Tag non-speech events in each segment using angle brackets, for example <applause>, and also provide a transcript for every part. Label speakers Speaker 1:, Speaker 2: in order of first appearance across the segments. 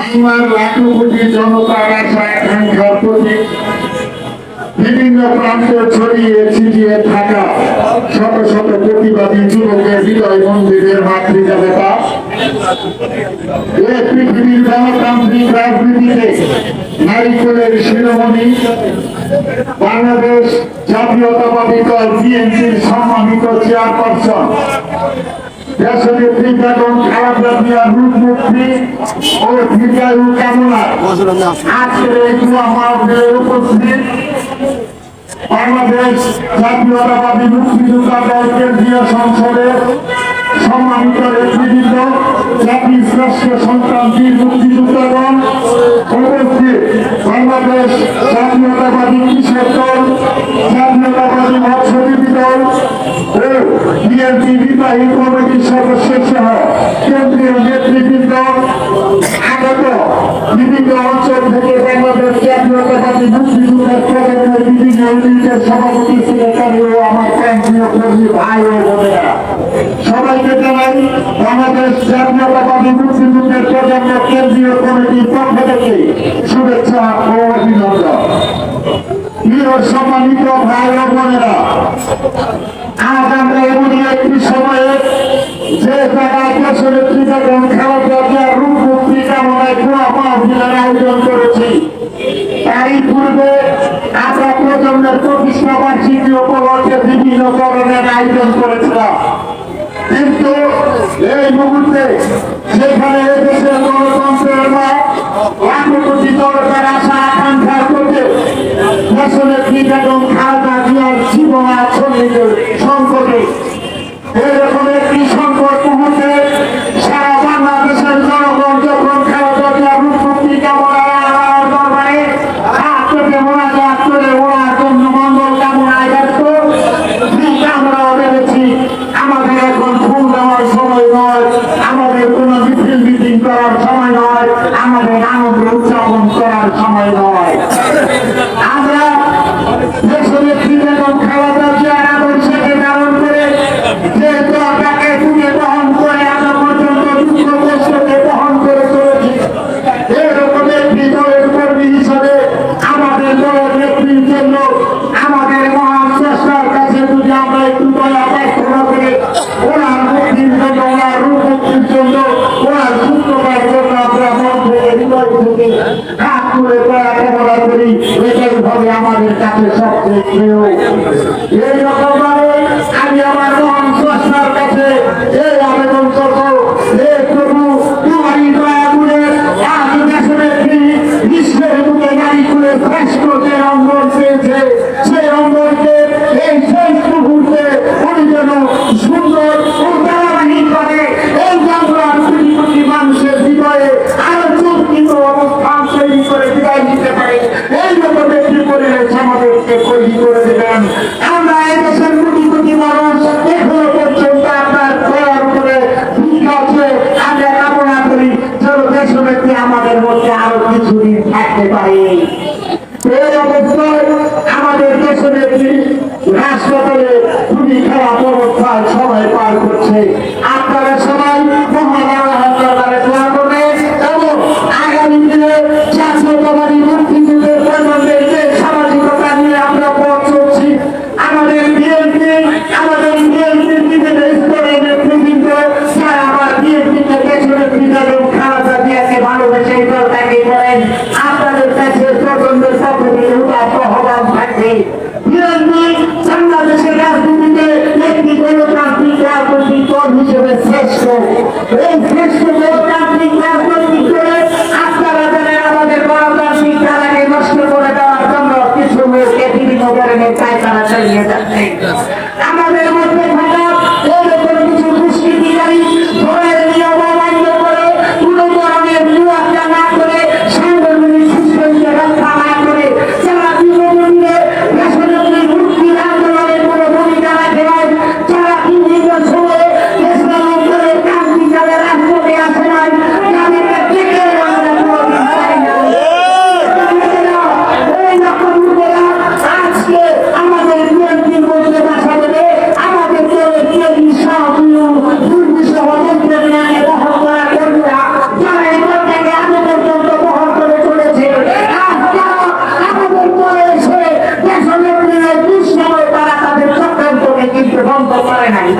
Speaker 1: বাংলার লাখো কোটি জনতার আশা আকাঙ্ক্ষার প্রতীক বিভিন্ন প্রান্তে ছড়িয়ে ছিটিয়ে থাকা শত শত প্রতিবাদী যুবকের হৃদয় মন্দিরের মাতৃদেবতা এ পৃথিবীর গণতান্ত্রিক রাজনীতিতে নারিকেলের শিরোমণি, বাংলাদেশ জাতীয়তাবাদী দল বিএনপির সম্মানিত চেয়ারপারসন দেশনেত্রী বেগম খালেদা জিয়ার রূপ মুক্তি ও দীর্ঘায়ু কামনা আজকের এই দোয়া মাহফিলে উপস্থিত, বাংলাদেশ জাতীয়তাবাদী মুক্তিযোদ্ধা দল কেন্দ্রীয় সংসদের সম্মানিত নেতৃবৃন্দ জাতি শ্রেষ্ঠ সন্তান বীর মুক্তিযোদ্ধাগণ উপস্থিত বাংলাদেশ জাতীয়তাবাদী কৃষক দল, জাতীয়তাবাদী মৎস্যজীবী দল ও বিএনপি নির্বাহী কমিটির সদস্য সহ কেন্দ্রীয় নেতৃবৃন্দ, আগত বিভিন্ন অঞ্চল থেকে বাংলাদেশ জাতীয়তাবাদী মুক্তিযুদ্ধের বিভিন্ন ইউনিটের সভাপতি ও আমার কেন্দ্রীয় কর্মী ভাই ও বোনেরা। সবাইকে জানাই, বাংলাদেশ জাতীয়তাবাদী মুক্তিযুদ্ধের প্রজন্ম কেন্দ্রীয় কমিটির পক্ষ থেকে শুভেচ্ছা ও অভিনন্দন। প্রিয় সম্মানিত ভাই ও বোনেরা, আজ আমরা এমনই একটি সময়ে যে জায়গায় দেশের ত্রিবেদন খেলাধুলা রূপ মুক্তি কামনায় খোয়া মাহফিলের আয়োজন করেছি। তারই পূর্বে আমরা প্রজন্মের প্রতিষ্ঠা বার্ষিকী উপলক্ষে বিভিন্ন ধরনের আয়োজন করেছিলাম। কিন্তু এই মুহূর্তে যেখানে এদেশের গণতন্ত্রের মা লাখো কোটি জনতার আশা আকাঙ্ক্ষার করতে দেশনেত্রী বেগম খালেদা জিয়ার জীবন আছে সংকটে করার সময় নয় আমাদের আনন্দ উদযাপন করার সময় নয়। আমরা দেশের ক্রিকেট খালেদা এই রকম মধ্যে আরও কিছুদিন থাকতে পারে। এই অবস্থায় আমাদের দেশের একটি এই canalizar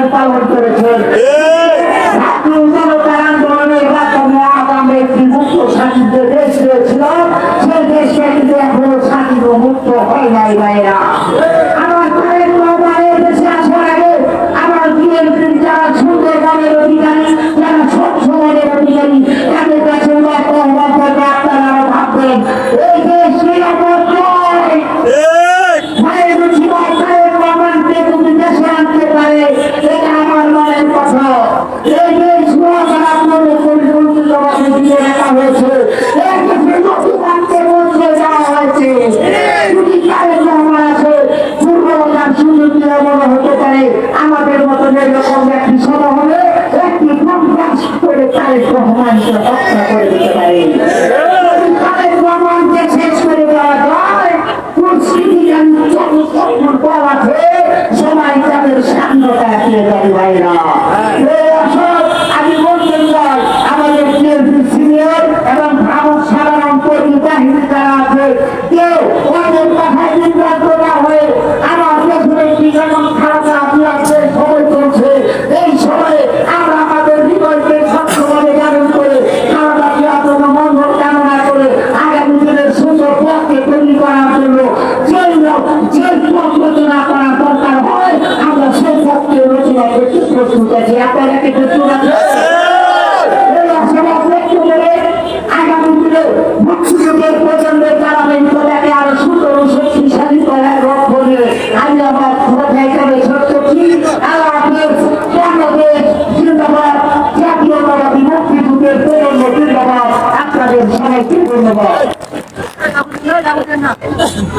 Speaker 1: আহ্বান
Speaker 2: করেছেন পালন করেছেন 嗯 <laughs> 哼